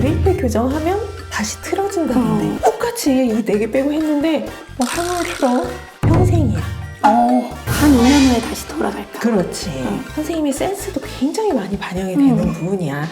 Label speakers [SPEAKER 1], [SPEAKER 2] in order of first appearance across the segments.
[SPEAKER 1] 어릴 때 교정하면 다시 틀어진다던데
[SPEAKER 2] 음.
[SPEAKER 1] 똑같이 이 네 개 빼고 했는데 뭐 하루로 평생이야
[SPEAKER 2] 어, 한 2년 후에 다시 돌아갈까?
[SPEAKER 1] 그렇지
[SPEAKER 2] 음.
[SPEAKER 1] 선생님의 센스도 굉장히 많이 반영이 되는
[SPEAKER 2] 음.
[SPEAKER 1] 부분이야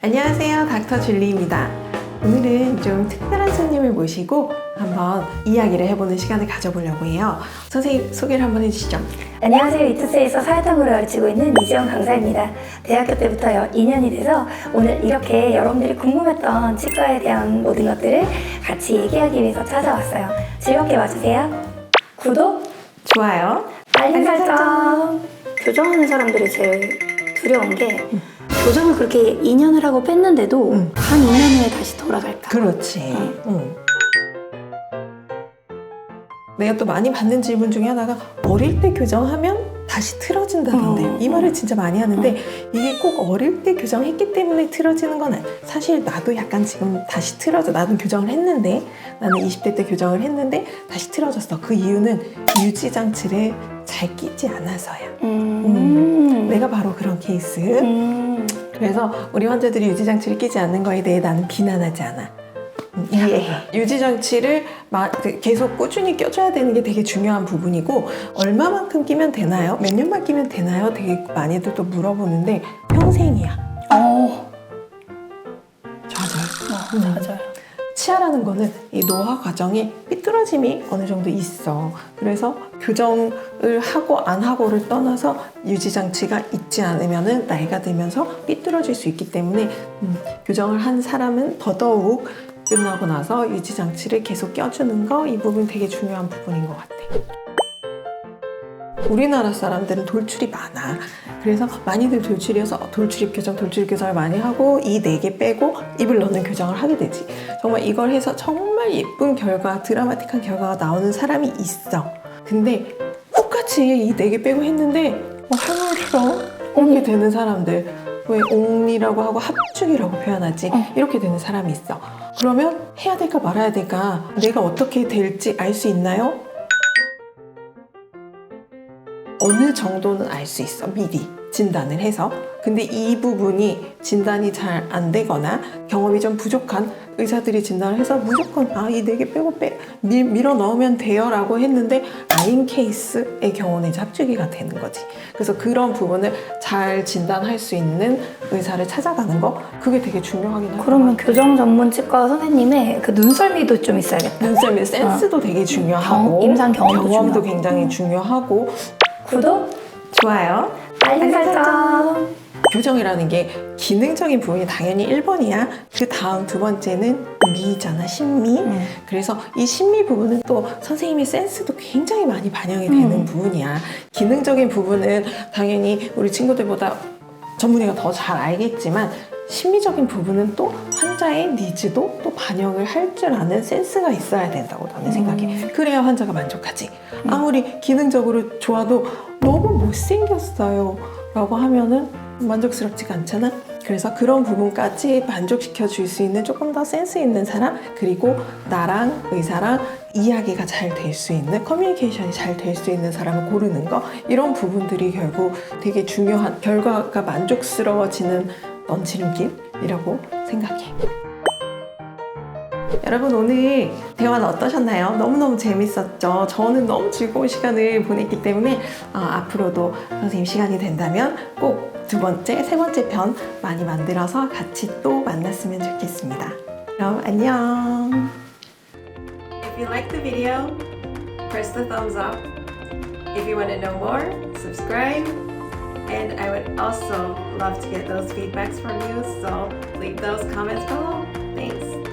[SPEAKER 1] 안녕하세요 닥터 줄리입니다 오늘은 좀 특별한 손님을 모시고 한번 이야기를 해보는 시간을 가져보려고 해요 선생님 소개를 한번 해주시죠
[SPEAKER 2] 안녕하세요. 이투스에서 사회탐구를 가르치고 있는 이지영 강사입니다. 대학교 때부터 여- 2년이 돼서 오늘 이렇게 여러분들이 궁금했던 치과에 대한 모든 것들을 같이 얘기하기 위해서 찾아왔어요. 즐겁게 봐주세요. 구독,
[SPEAKER 1] 좋아요
[SPEAKER 2] 알림 설정. 교정하는 사람들이 제일 두려운 게 교정을 그렇게 2년을 하고 뺐는데도
[SPEAKER 1] 음.
[SPEAKER 2] 한 2년 후에 다시 돌아갈까?
[SPEAKER 1] 그렇지. 응. 내가 또 많이 받는 질문 중에 하나가 어릴 때 교정하면 다시 틀어진다던데
[SPEAKER 2] 음,
[SPEAKER 1] 이 말을 진짜 많이 하는데 이게 꼭 어릴 때 교정했기 때문에 틀어지는 건 아니 사실 나도 약간 지금 다시 틀어져 나도 교정을 했는데 나는 20대 때 교정을 했는데 다시 틀어졌어 그 이유는 유지 장치를 잘 끼지 않아서야
[SPEAKER 2] 음.
[SPEAKER 1] 내가 바로 그런 케이스
[SPEAKER 2] 음.
[SPEAKER 1] 그래서 우리 환자들이 유지장치를 끼지 않는 거에 대해 나는 비난하지 않아. 음, 이해해. 유지장치를 마- 그 계속 꾸준히 껴줘야 되는 게 되게 중요한 부분이고 얼마만큼 끼면 되나요? 몇 년만 끼면 되나요? 되게 많이들 또 물어보는데 평생이야.
[SPEAKER 2] 어,
[SPEAKER 1] 맞아요.
[SPEAKER 2] 어, 맞아요.
[SPEAKER 1] 치아라는 거는 이 노화 과정에 삐뚤어짐이 어느 정도 있어. 그래서 교정을 하고 안 하고를 떠나서 유지 장치가 있지 않으면은 나이가 들면서 삐뚤어질 수 있기 때문에 음, 교정을 한 사람은 더더욱 끝나고 나서 유지 장치를 계속 껴주는 거 이 부분 되게 중요한 부분인 것 같아. 우리나라 사람들은 돌출이 많아. 그래서 많이들 돌출이어서 돌출입 교정, 돌출입 교정을 많이 하고 이 네 개 빼고 입을 넣는 교정을 하게 되지. 정말 이걸 해서 정말 예쁜 결과, 드라마틱한 결과가 나오는 사람이 있어. 근데 똑같이 이 네 개 빼고 했는데 뭐 하루로 이렇게 되는 사람들 왜 옹이라고 하고 합죽이라고 표현하지
[SPEAKER 2] 어.
[SPEAKER 1] 이렇게 되는 사람이 있어. 그러면 해야 될까 말아야 될까 내가 어떻게 될지 알 수 있나요? 어느 정도는 알 수 있어 미리 진단을 해서. 근데 이 부분이 진단이 잘 안 되거나 경험이 좀 부족한 의사들이 진단을 해서 무조건 아 이 네 개 빼고 빼 밀, 밀어 넣으면 돼요 라고 했는데 아닌 케이스의 경우는 이제 합주기가 되는 거지. 그래서 그런 부분을 잘 진단할 수 있는 의사를 찾아가는 거 그게 되게 중요하긴 하요
[SPEAKER 2] 그러면 교정 전문 치과 선생님의 그 눈썰미도 좀 있어야겠다.
[SPEAKER 1] 눈썰미 센스도 되게 중요하고
[SPEAKER 2] 경- 임상 경험도 중요하고.
[SPEAKER 1] 굉장히 중요하고
[SPEAKER 2] 구독,
[SPEAKER 1] 좋아요
[SPEAKER 2] 알림 설정.
[SPEAKER 1] 교정이라는 게 기능적인 부분이 당연히 1번이야. 그 다음 두 번째는 미잖아, 심미.
[SPEAKER 2] 음.
[SPEAKER 1] 그래서 이 심미 부분은 또 선생님의 센스도 굉장히 많이 반영이 되는
[SPEAKER 2] 음.
[SPEAKER 1] 부분이야. 기능적인 부분은 당연히 우리 친구들보다 전문의가 더 잘 알겠지만 심미적인 부분은 또 환자의 니즈도 또 반영을 할 줄 아는 센스가 있어야 된다고 나는 생각해. 그래야 환자가 만족하지. 아무리 기능적으로 좋아도 너무 못생겼어요. 라고 하면은 만족스럽지가 않잖아. 그래서 그런 부분까지 만족시켜 줄 수 있는 조금 더 센스 있는 사람, 그리고 나랑 의사랑 이야기가 잘 될 수 있는, 커뮤니케이션이 잘 될 수 있는 사람을 고르는 거, 이런 부분들이 결국 되게 중요한 결과가 만족스러워지는 넌지름길이라고 생각해. 여러분 오늘 대화는 어떠셨나요? 너무너무 재밌었죠? 저는 너무 즐거운 시간을 보냈기 때문에 어, 앞으로도 선생님 시간이 된다면 꼭 두 번째, 세 번째 편 많이 만들어서 같이 또 만났으면 좋겠습니다. 그럼 안녕! If you like the video, press the thumbs up. If you want to know more, subscribe. And I would also love to get those feedbacks from you, so leave those comments below. Thanks.